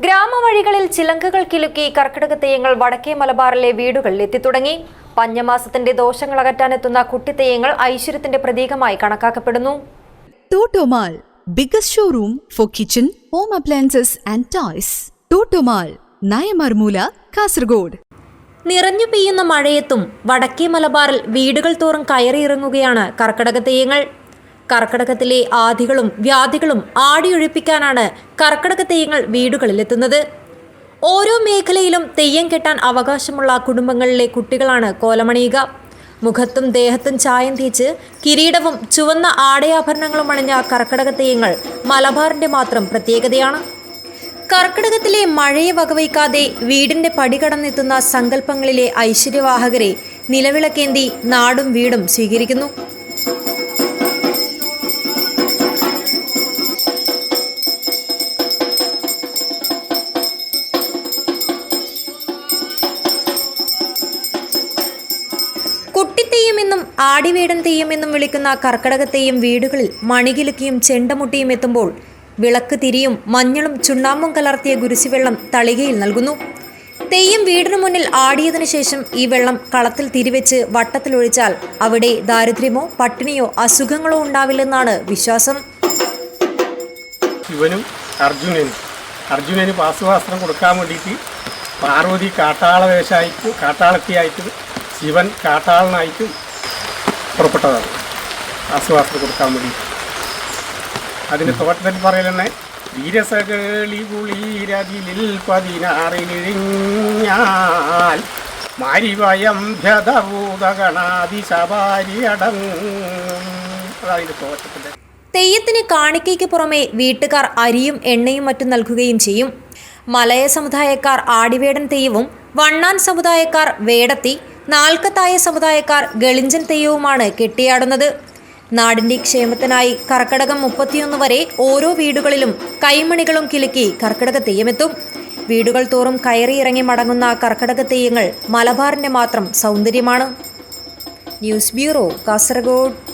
ഗ്രാമവഴികളിൽ ചിലങ്കകൾ കിലുക്കി കർക്കിടക തെയ്യങ്ങൾ വടക്കേ മലബാറിലെ വീടുകളിൽ എത്തിത്തുടങ്ങി. പഞ്ഞമാസത്തിന്റെ ദോഷങ്ങൾ അകറ്റാനെത്തുന്ന കുട്ടിത്തെയ്യങ്ങൾ ഐശ്വര്യത്തിന്റെ പ്രതീകമായി കണക്കാക്കപ്പെടുന്നു. Totomall biggest showroom for kitchen home appliances and toys. Totomall Nayamarmoola Kasaragod. നിറഞ്ഞു പെയ്യുന്ന മഴയത്തും വടക്കേ മലബാറിൽ വീടുകൾ തോറും കയറിയിറങ്ങുകയാണ് കർക്കിടക തെയ്യങ്ങൾ. കർക്കിടകത്തിലെ ആദികളും വ്യാധികളും ആടിയൊഴിപ്പിക്കാനാണ് കർക്കിടക തെയ്യങ്ങൾ വീടുകളിലെത്തുന്നത്. ഓരോ മേഖലയിലും തെയ്യം കെട്ടാൻ അവകാശമുള്ള കുടുംബങ്ങളിലെ കുട്ടികളാണ് കോലമണിയുക. മുഖത്തും ദേഹത്തും ചായം തേച്ച് കിരീടവും ചുവന്ന ആടയാഭരണങ്ങളും അണിഞ്ഞ കർക്കിടക തെയ്യങ്ങൾ മലബാറിന്റെ മാത്രം പ്രത്യേകതയാണ്. കർക്കിടകത്തിലെ മഴയെ വകവയ്ക്കാതെ വീടിന്റെ പടി കടന്നെത്തുന്ന സങ്കല്പങ്ങളിലെ ഐശ്വര്യവാഹകരെ നിലവിളക്കേന്തി നാടും വീടും സ്വീകരിക്കുന്നു. കുട്ടിത്തെയ്യമെന്നും ആടിവേടൻ തെയ്യമെന്നും വിളിക്കുന്ന കർക്കടകത്തെയും വീടുകളിൽ മണികിലുക്കിയും ചെണ്ടമുട്ടിയും എത്തുമ്പോൾ വിളക്ക് തിരിയും മഞ്ഞളും ചുണ്ണാമ്പും കലർത്തിയ ഗുരുസിവെള്ളം തളികയിൽ നൽകുന്നു. തെയ്യം വീടിനു മുന്നിൽ ആടിയതിനു ശേഷം ഈ വെള്ളം കളത്തിൽ തിരിവെച്ച് വട്ടത്തിലൊഴിച്ചാൽ അവിടെ ദാരിദ്ര്യമോ പട്ടിണിയോ അസുഖങ്ങളോ ഉണ്ടാവില്ലെന്നാണ് വിശ്വാസം. ഇവനും അർജുനനും. അർജുനന് പാസുവാസ്ത്രം കൊടുക്കാൻ വേണ്ടിയിട്ട് പാർവതി കാട്ടാള വേഷമായിട്ട് കാട്ടാളത്തിയായിട്ട് ശിവൻ കാട്ടാളനായിട്ട് പുറപ്പെട്ടതാണ്. ആശ്വാസം കൊടുക്കാൻ വേണ്ടി. അതിന് തോട്ടത്തിൽ പറയലെന്നെ വീരസകളി കുളീരതിലിൽ പതിനാറിനിഴിഞ്ഞാൽ തെയ്യത്തിന് കാണിക്കയ്ക്ക് പുറമെ വീട്ടുകാർ അരിയും എണ്ണയും മറ്റും നൽകുകയും ചെയ്യും. മലയ സമുദായക്കാർ ആടിവേടൻ തെയ്യവും വണ്ണാൻ സമുദായക്കാർ വേടത്തി നാൽക്കത്തായ സമുദായക്കാർ ഗളിഞ്ചൻ തെയ്യവുമാണ് കെട്ടിയാടുന്നത്. നാടിന്റെ ക്ഷേമത്തിനായി കർക്കടകം മുപ്പത്തിയൊന്ന് വരെ ഓരോ വീടുകളിലും കൈമണികളും കിലുക്കി കർക്കിടക തെയ്യമെത്തും. വീടുകൾ തോറും കയറിയിറങ്ങി മടങ്ങുന്ന കർക്കടക തെയ്യങ്ങൾ മലബാറിന്റെ മാത്രം സൗന്ദര്യമാണ്. News bureau Kasaragod.